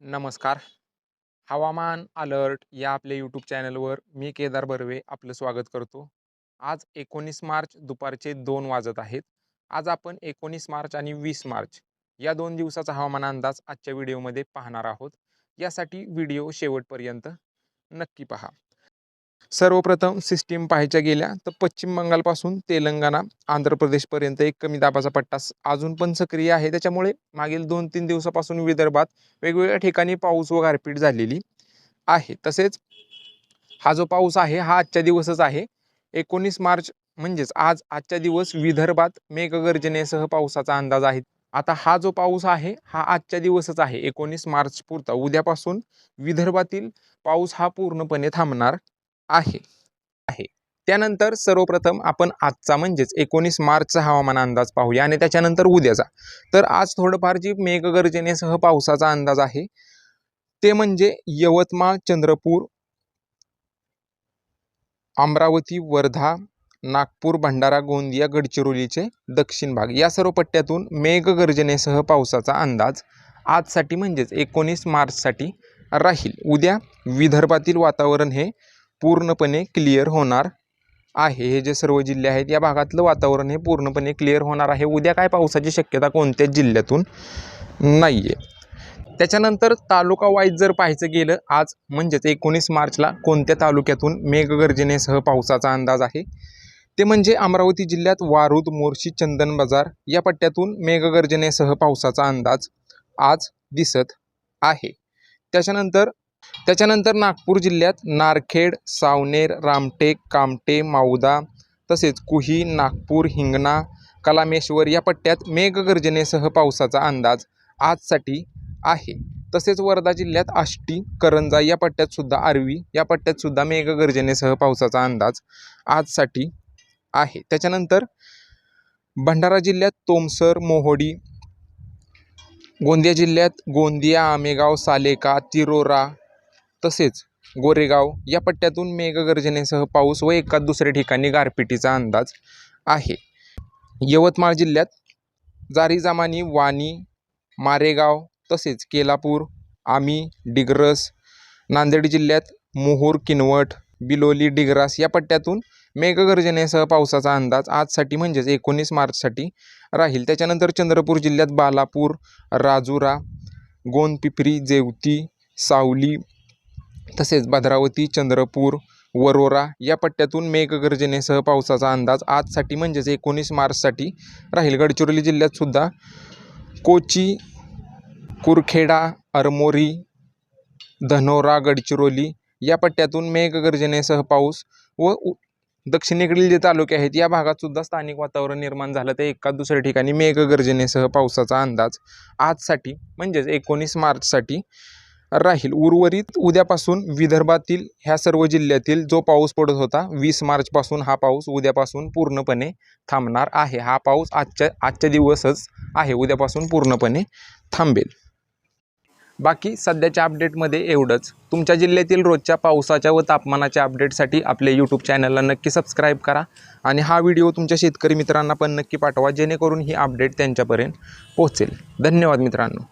नमस्कार. हवामान अलर्ट या आपल्या यूट्यूब चॅनलवर मी केदार बर्वे आपलं स्वागत करतो. आज एकोणीस मार्च दुपारचे दोन वाजत आहेत. आज आपण एकोणीस मार्च आणि वीस मार्च या दोन दिवसाचा हवामान अंदाज आजच्या व्हिडिओमध्ये पाहणार आहोत. यासाठी व्हिडिओ शेवटपर्यंत नक्की पहा. सर्वप्रथम सिस्टीम पाहायच्या गेल्या तर पश्चिम बंगालपासून तेलंगणा आंध्र प्रदेशपर्यंत एक कमी दाबाचा पट्टा अजून पण सक्रिय आहे. त्याच्यामुळे मागील दोन तीन दिवसापासून विदर्भात वेगवेगळ्या ठिकाणी पाऊस व गारपीट झालेली आहे. तसेच हा जो पाऊस आहे हा आजच्या दिवसच आहे. एकोणीस मार्च म्हणजेच आज आजच्या दिवस विदर्भात मेघगर्जनेसह पावसाचा अंदाज आहे. आता हा जो पाऊस आहे हा आजच्या दिवसच आहे. एकोणीस मार्च पुरता उद्यापासून विदर्भातील पाऊस हा पूर्णपणे थांबणार. आहे. आहे. त्यानंतर सर्वप्रथम आपण आजचा म्हणजेच एकोणीस मार्चचा हवामान अंदाज पाहूया आणि त्याच्यानंतर उद्याचा. तर आज थोडंफार जी मेघगर्जनेसह पावसाचा अंदाज आहे ते म्हणजे यवतमाळ चंद्रपूर अमरावती वर्धा नागपूर भंडारा गोंदिया गडचिरोलीचे दक्षिण भाग. या सर्व पट्ट्यातून मेघगर्जनेसह पावसाचा अंदाज आजसाठी म्हणजेच एकोणीस मार्चसाठी राहील. उद्या विदर्भातील वातावरण हे पूर्णपणे क्लिअर होणार आहे. हे जे सर्व जिल्हे आहेत या भागातलं वातावरण हे पूर्णपणे क्लिअर होणार आहे. उद्या काय पावसाची शक्यता कोणत्याच जिल्ह्यातून नाही आहे त्याच्यानंतर तालुका वाईज जर पाहायचं गेलं आज म्हणजेच एकोणीस मार्चला कोणत्या तालुक्यातून मेघगर्जनेसह पावसाचा अंदाज आहे? ते म्हणजे अमरावती जिल्ह्यात वारूद मोर्शी चंदन बाजार या पट्ट्यातून मेघगर्जनेसह पावसाचा अंदाज आज दिसत आहे. त्याच्यानंतर त्याच्यानंतर नागपूर जिल्ह्यात नारखेड सावनेर रामटेक कामटे माऊदा तसेच कुही नागपूर हिंगणा कलामेश्वर या पट्ट्यात मेघगर्जनेसह पावसाचा अंदाज आजसाठी आहे. तसेच वर्धा जिल्ह्यात आष्टी करंजा या पट्ट्यात सुद्धा आर्वी या पट्ट्यात सुद्धा मेघगर्जनेसह पावसाचा अंदाज आजसाठी आहे. त्याच्यानंतर भंडारा जिल्ह्यात तोमसर मोहोडी गोंदिया जिल्ह्यात गोंदिया आमेगाव सालेका तिरोरा तसेच गोरेगाव या पट्ट्यातून मेघगर्जनेसह पाऊस व एकाच दुसऱ्या ठिकाणी गारपिटीचा अंदाज आहे. यवतमाळ जिल्ह्यात जारी जामानी वाणी मारेगाव तसेच केलापूर आमी डिग्रस नांदेड जिल्ह्यात मोहूर किनवट बिलोली डिग्रास या पट्ट्यातून मेघगर्जनेसह पावसाचा अंदाज आजसाठी म्हणजेच एकोणीस मार्चसाठी राहील. त्याच्यानंतर चंद्रपूर जिल्ह्यात बालापूर राजुरा गोंदपिपरी जेवती सावली तसेच भद्रावती चंद्रपूर वरोरा या पट्ट्यातून मेघगर्जनेसह पावसाचा अंदाज आजसाठी म्हणजेच एकोणीस मार्चसाठी राहील. गडचिरोली जिल्ह्यातसुद्धा कोची कुरखेडा अरमोरी धनोरा गडचिरोली या पट्ट्यातून मेघगर्जनेसह पाऊस व दक्षिणेकडील जे तालुके आहेत या भागातसुद्धा स्थानिक वातावरण निर्माण झालं तर एका दुसऱ्या ठिकाणी मेघगर्जनेसह पावसाचा अंदाज आजसाठी म्हणजेच एकोणीस मार्चसाठी राहील. उर्वरित उद्यापासून विदर्भातील ह्या सर्व जिल्ह्यातील जो पाऊस पडत होता वीस मार्चपासून हा पाऊस उद्यापासून पूर्णपणे थांबणार आहे. हा पाऊस आजच्या आजच्या दिवसच आहे. उद्यापासून पूर्णपणे थांबेल. बाकी सध्याच्या अपडेटमध्ये एवढंच. तुमच्या जिल्ह्यातील रोजच्या पावसाच्या व तापमानाच्या अपडेटसाठी आपले यूट्यूब चॅनलला नक्की सबस्क्राईब करा आणि हा व्हिडिओ तुमच्या शेतकरी मित्रांना पण नक्की पाठवा जेणेकरून ही अपडेट त्यांच्यापर्यंत पोहोचेल. धन्यवाद मित्रांनो.